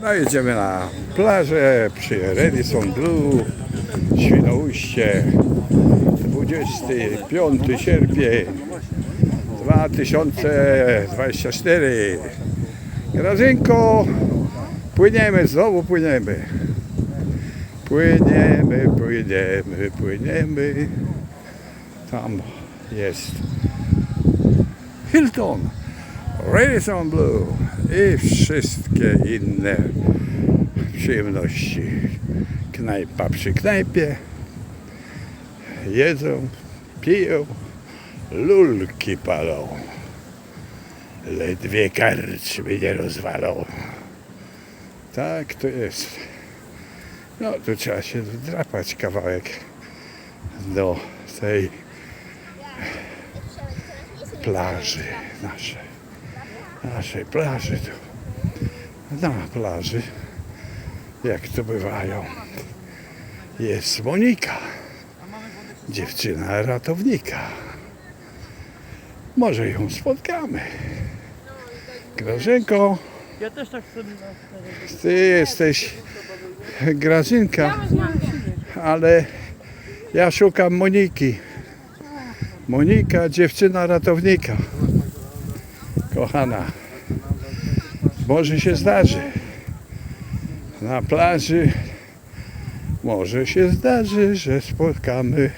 No jedziemy na plażę przy Redison Blue, Świnoujście, 25 sierpień 2024. Grażynko, płyniemy, znowu płyniemy. Płyniemy, płyniemy, płyniemy. Tam jest Hilton, Radisson Blue i wszystkie inne przyjemności. Knajpa przy knajpie. Jedzą, piją, lulki palą. Ledwie karczmy nie rozwalą. Tak to jest. No tu trzeba się wdrapać kawałek do tej plaży naszej. Naszej plaży tu. Na plaży, jak to bywają, jest Monika. Dziewczyna ratownika. Może ją spotkamy. Grażynko, Ja też tak sobie na ty jesteś Grażynka, ale ja szukam Moniki. Monika, dziewczyna ratownika. Kochana, może się zdarzy. Na plaży może się zdarzy, że spotkamy.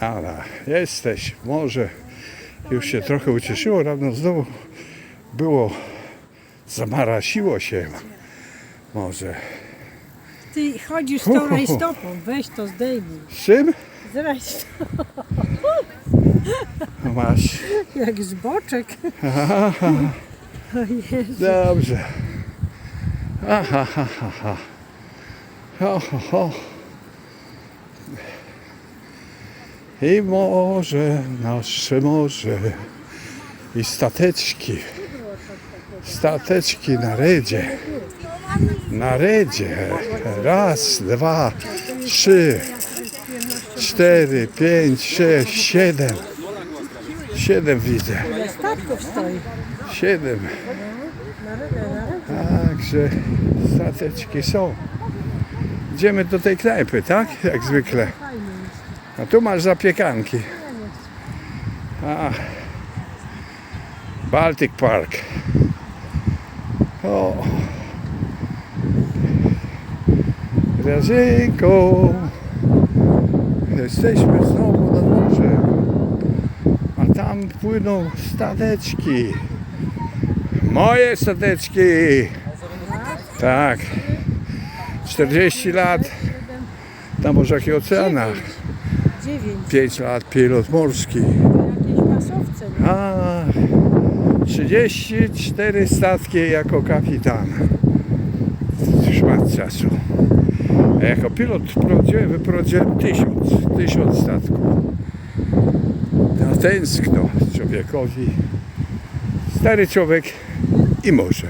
Ala, jesteś, może. Już się trochę ucieszyło, rano znowu było, zamarasiło się. Może. Ty chodzisz z tą rajstopą, weź to zdejmij. Z czym Z rajstopą, masz? Jak z boczek. O Jezu. Dobrze. Aha, ha, ha, ha. Ho, ho, ho. I morze, nasze morze. I stateczki. Stateczki na redzie. Na redzie. Raz, dwa, trzy, cztery, pięć, sześć, siedem. Siedem widzę. Ile statków stoi. Siedem. Także stateczki są. Idziemy do tej knajpy, tak? Jak zwykle. A tu masz zapiekanki. A. Baltic Park. O. Grażynko. Jesteśmy znowu nad morzem. Tam płyną stateczki. Moje stateczki. Tak. 40 lat na morzach i oceanach. Dziewięć. 5 lat pilot morski. A 34 statki jako kapitan. Szmat czasu. A jako pilot prowadziłem, wyprowadziłem tysiąc, tysiąc statków. No, tęskno człowiekowi. Stary człowiek i morze.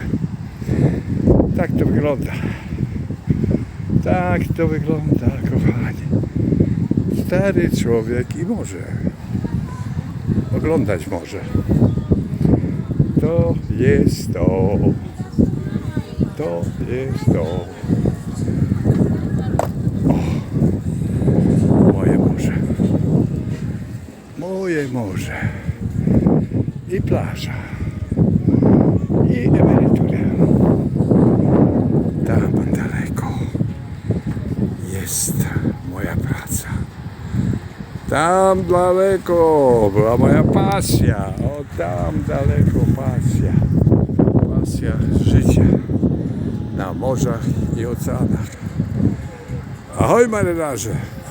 Tak to wygląda. Tak to wygląda, kochani. Stary człowiek i morze. Oglądać może. To jest to. To jest to. O, moje morze. Moje morze. I plaża. I emerytura. Tam daleko jest moja praca. Tam daleko była moja pasja. O, tam daleko pasja. Pasja życia na morzach i oceanach. Ahoj marynarze!